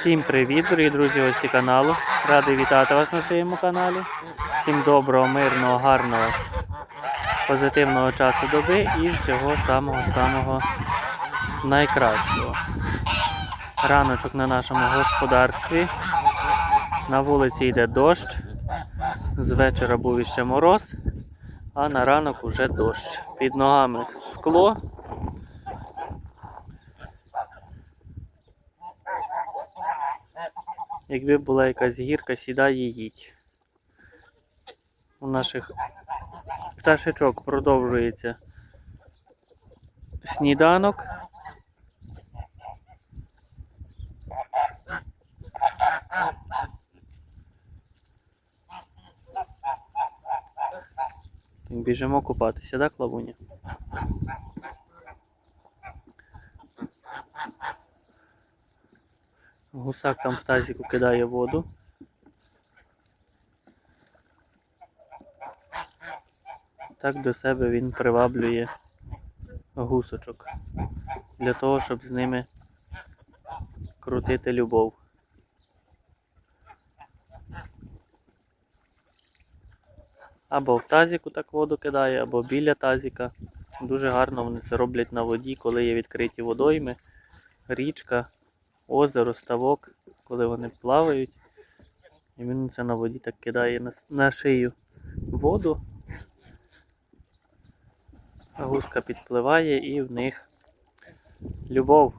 Всім привіт, дорогі друзі, гості каналу. Радий вітати вас на своєму каналі. Всім доброго, мирного, гарного, позитивного часу доби і всього самого-самого найкращого. Раночок на нашому господарстві. На вулиці йде дощ. З вечора був іще мороз, а на ранок уже дощ. Під ногами скло. Якби була якась гірка, сідай і їдь. У наших пташечок продовжується сніданок. Біжимо купатися, так, Клавуня? Гусак там в тазіку кидає воду. Так до себе він приваблює гусочок. Для того, щоб з ними крутити любов. Або в тазіку так воду кидає, або біля тазіка. Дуже гарно вони це роблять на воді, коли є відкриті водойми, річка озеро, ставок, коли вони плавають. І він це на воді так кидає на, на шию воду. А гуска підпливає і в них любов.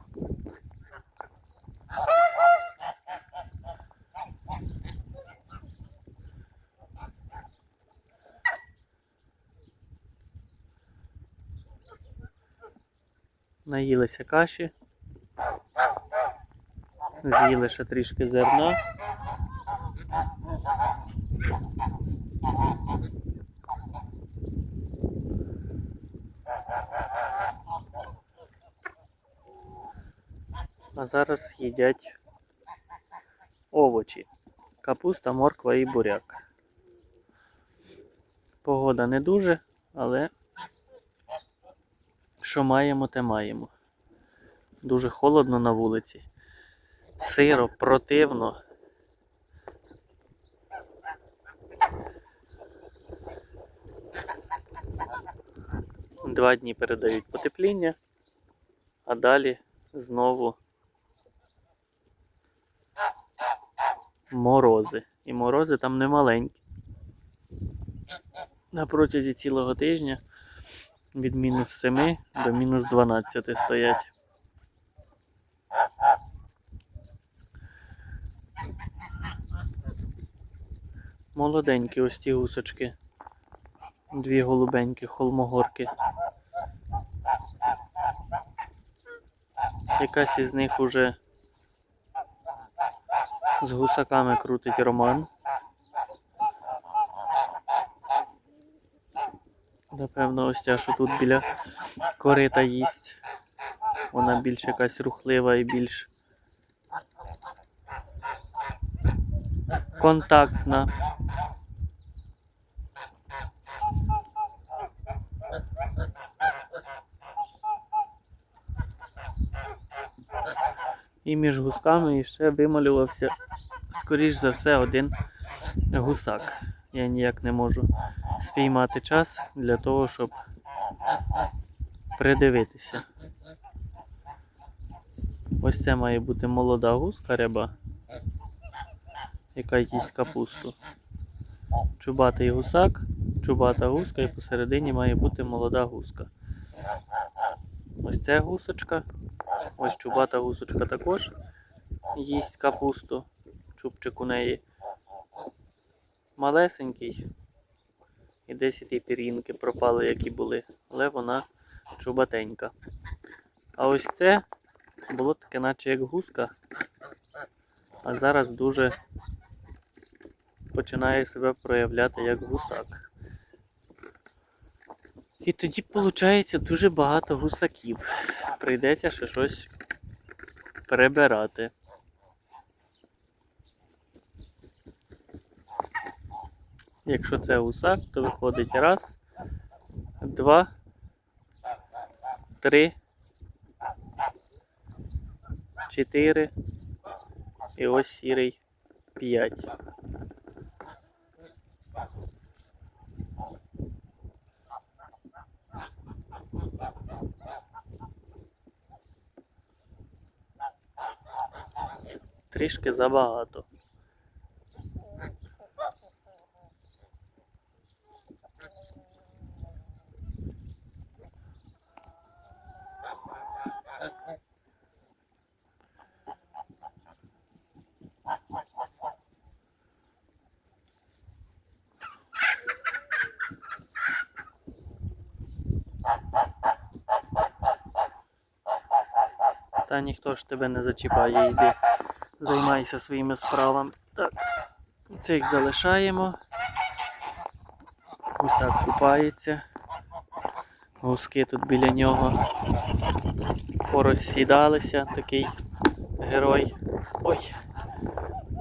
Наїлися каші. З'їли ще трішки зерна. А зараз їдять овочі. Капуста, морква і буряк. Погода не дуже, але що маємо, те маємо. Дуже холодно на вулиці сиро, противно. Два дні передають потепління, а далі знову морози. І морози там не маленькі. На протязі цілого тижня від мінус 7 до мінус 12 стоять. Молоденькі ось ті гусочки. Дві голубенькі холмогорки. Якась із них уже з гусаками крутить роман. Напевно, ось ця, що тут біля корита їсть. Вона більш якась рухлива і більш контактна. І між гусками ще вималювався, скоріш за все, один гусак. Я ніяк не можу спіймати час для того, щоб придивитися. Ось це має бути молода гуска ряба, яка їсть капусту. Чубатий гусак, чубата гуска і посередині має бути молода гуска. Ось ця гусочка. Ось чубата гусочка також їсть капусту. Чубчик у неї малесенький. І десь і ті пір'їнки пропали, які були, але вона чубатенька. А ось це було таке, наче як гуска, а зараз дуже починає себе проявляти як гусак. І тоді виходить дуже багато гусаків. Прийдеться ще щось прибирати. Якщо це гусак, то виходить раз, два, три, чотири, І ось сірий 5. Трішки забагато. Та ніхто ж тебе не зачіпає, йди. Займайся своїми справами. Так, цих залишаємо. Гусак купається. Гуски тут біля нього порозсідалися. Такий герой. Ой,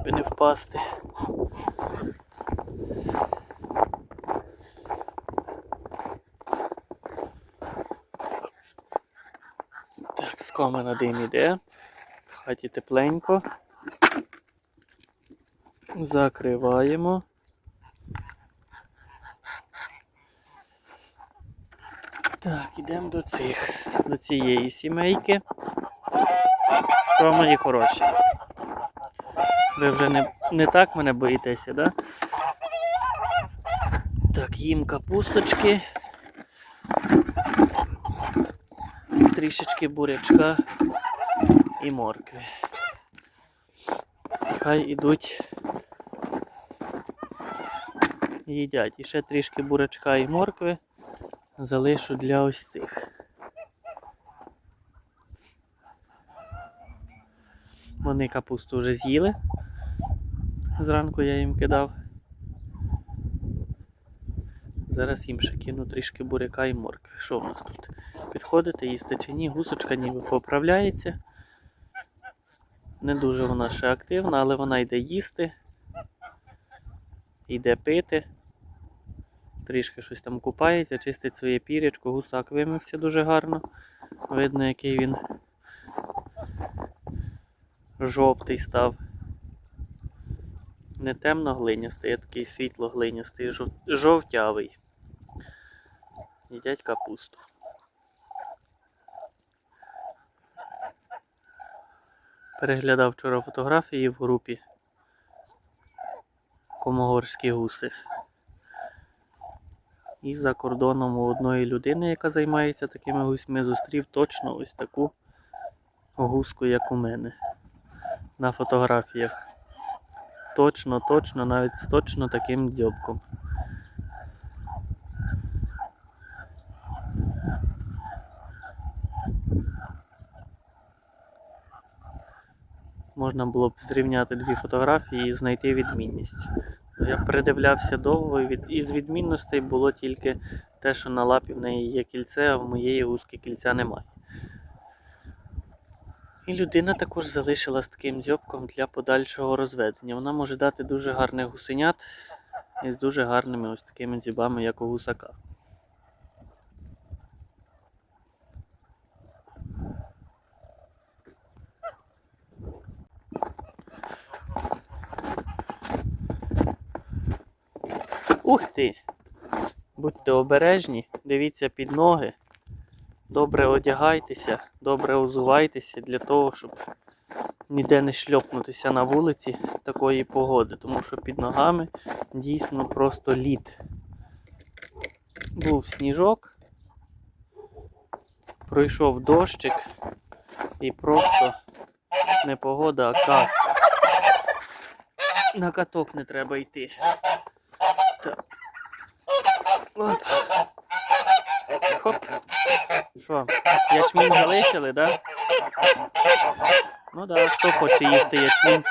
би не впасти. Так, з комина дим іде. В хаті тепленько. Закриваємо. Так, ідемо до цих, до цієї сімейки. Що мої хороші? Ви вже не, не так мене боїтеся, да? Так, їм капусточки. Трішечки бурячка і моркви. Хай ідуть. Їдять. І ще трішки бурячка і моркви залишу для ось цих. Вони капусту вже з'їли. Зранку я їм кидав. Зараз їм ще кину трішки буряка і моркви. Що в нас тут? Підходите, їсти чи ні, гусочка ніби поправляється. Не дуже вона ще активна, але вона йде їсти, йде пити. Трішки щось там купається, чистить своє пірячко, гусак вимився дуже гарно. Видно, який він жовтий став. Не темно глинястий, а такий світло глинястий, жов- жовтявий. Їдять капусту. Переглядав вчора фотографії в групі Комогорські гуси. І за кордоном у одної людини, яка займається такими гусьми, зустрів точно ось таку гуску, як у мене. На фотографіях. Точно, точно, навіть з точно таким дзьобком. Можна було б зрівняти дві фотографії і знайти відмінність. Я придивлявся довго, і від... із відмінностей було тільки те, що на лапі в неї є кільце, а в моєї гуски кільця немає. І людина також залишила з таким дзьобком для подальшого розведення. Вона може дати дуже гарних гусенят із дуже гарними ось такими дзьобами, як у гусака. Ух ти! Будьте обережні, дивіться під ноги. Добре одягайтеся, добре озувайтеся для того, щоб ніде не шльопнутися на вулиці такої погоди, тому що під ногами дійсно просто лід. Був сніжок, пройшов дощик і просто не погода, а казка. На каток не треба йти. Так. Оп. Хоп. Що, ячмінь залишили, да? Ну да, хто хоче їсти ячмінь,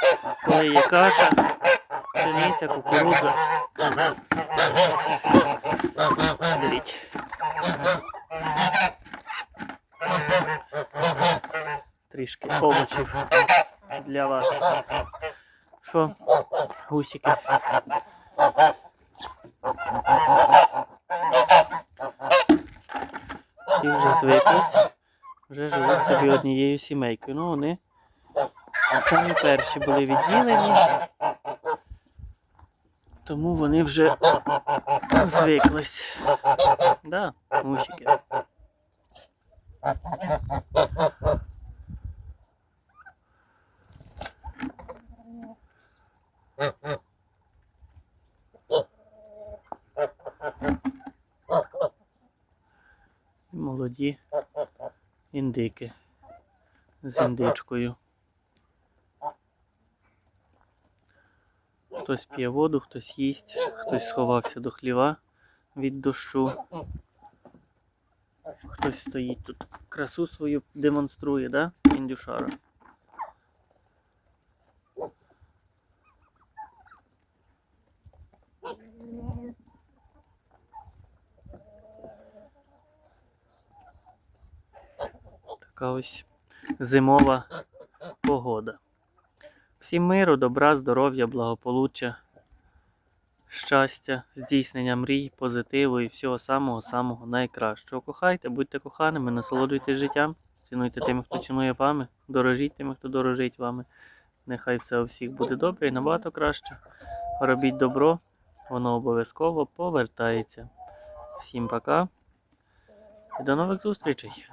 коли є каша, пшениця, кукурудза. Беріть. Трішки овочів для вас. Що, гусики? Вже звиклись, вже живуть собі однією сімейкою. Ну вони Самі перші були відділені, тому вони вже звиклись. Да, мусики. І молоді індики з індичкою. Хтось п'є воду, хтось їсть, хтось сховався до хліва від дощу. Хтось стоїть тут, красу свою демонструє, да, індюшара? Така ось зимова погода. Всім миру, добра, здоров'я, благополуччя, щастя, здійснення мрій, позитиву і всього самого-самого найкращого. Кохайте, будьте коханими, насолоджуйтесь життям, цінуйте тими, хто цінує вами, дорожіть тими, хто дорожить вами. Нехай все у всіх буде добре і набагато краще. Робіть добро, воно обов'язково повертається. Всім пока і до нових зустрічей!